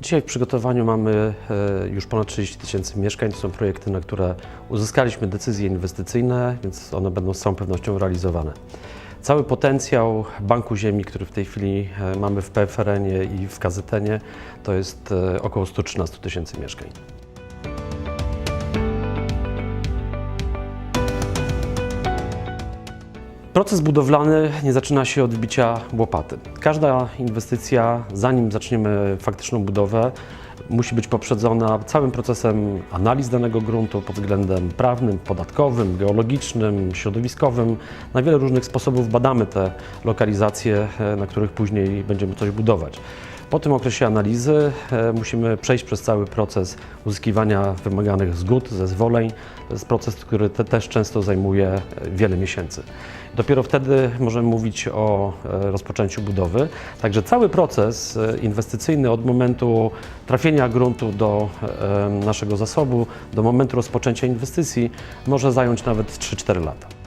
Dzisiaj w przygotowaniu mamy e, już ponad 30 tysięcy mieszkań. To są projekty, na które uzyskaliśmy decyzje inwestycyjne, więc one będą z całą pewnością realizowane. Cały potencjał Banku Ziemi, który w tej chwili e, mamy w PFRN-ie i w KZN-ie, to jest e, około 113 tysięcy mieszkań. Proces budowlany nie zaczyna się od wbicia łopaty. Każda inwestycja, zanim zaczniemy faktyczną budowę, musi być poprzedzona całym procesem analiz danego gruntu pod względem prawnym, podatkowym, geologicznym, środowiskowym. Na wiele różnych sposobów badamy te lokalizacje, e, na których później będziemy coś budować. Po tym okresie analizy e, musimy przejść przez cały proces uzyskiwania wymaganych zgód, zezwoleń. To jest proces, który te, też często zajmuje e, wiele miesięcy. Dopiero wtedy możemy mówić o e, rozpoczęciu budowy. Także cały proces inwestycyjny od momentu trafienia gruntu do naszego zasobu, do momentu rozpoczęcia inwestycji może zająć nawet 3-4 lata.